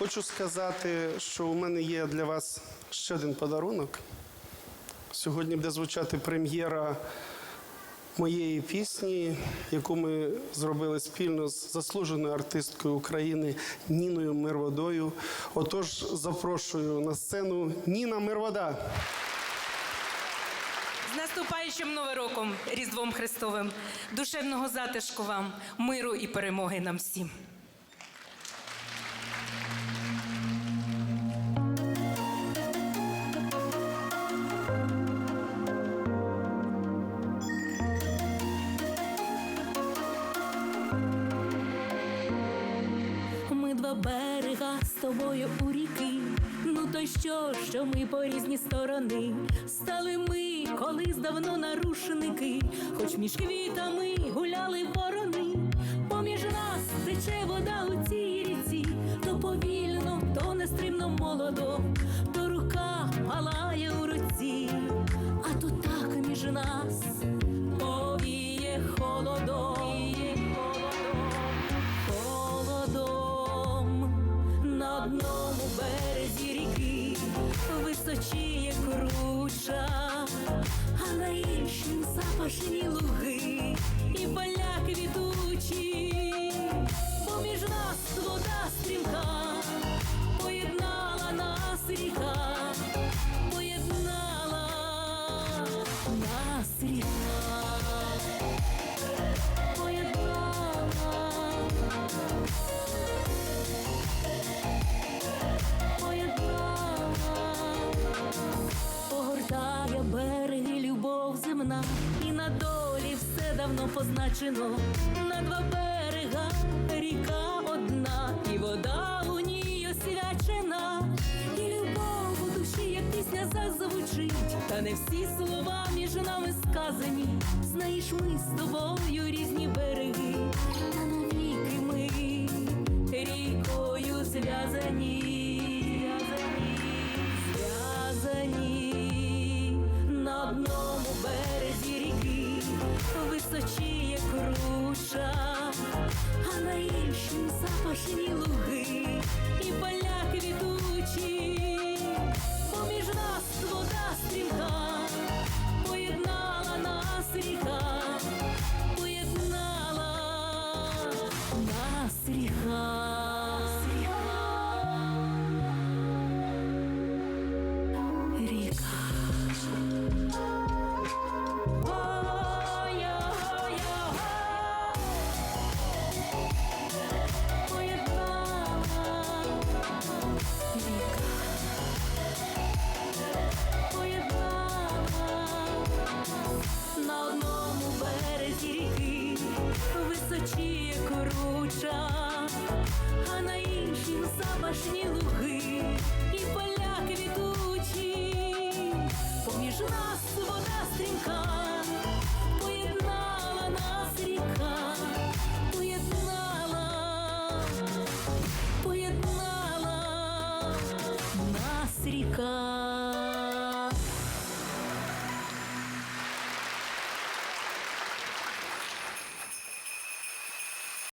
Хочу сказати, що у мене є для вас ще один подарунок. Сьогодні буде звучати прем'єра моєї пісні, яку ми зробили спільно з заслуженою артисткою України Ніною Мирводою. Отож, запрошую на сцену Ніна Мирвода. З наступаючим новим роком, Різдвом Христовим, душевного затишку вам, миру і перемоги нам всім. Берега з тобою у ріки. Ну то що, що ми по різні сторони? Стали ми колись давно нарушники, хоч між квітами гуляли ворони. Поміж нас тече вода у цій ріці, то повільно, то нестримно молодо, то рука палає у руці, а то так між нас одному березі ріки. Височіє круча, а на іншім запашні луги. І поля квітучі, поміж нас вода стрімка, поєднала нас ріка, поєднала нас ріка. Давно позначено. На два берега ріка одна, і вода у ній освячена, і любов у душі, як пісня зазвучить, та не всі слова між нами сказані. Знаєш, ми з тобою різні височіє круша, а на іншім запашні луги і поля квітучі. Височіє круча, а на іншім запашні луги і поля квітучі. Поміж нас вода стрімка, поєднала нас ріка, поєднала, поєднала нас ріка.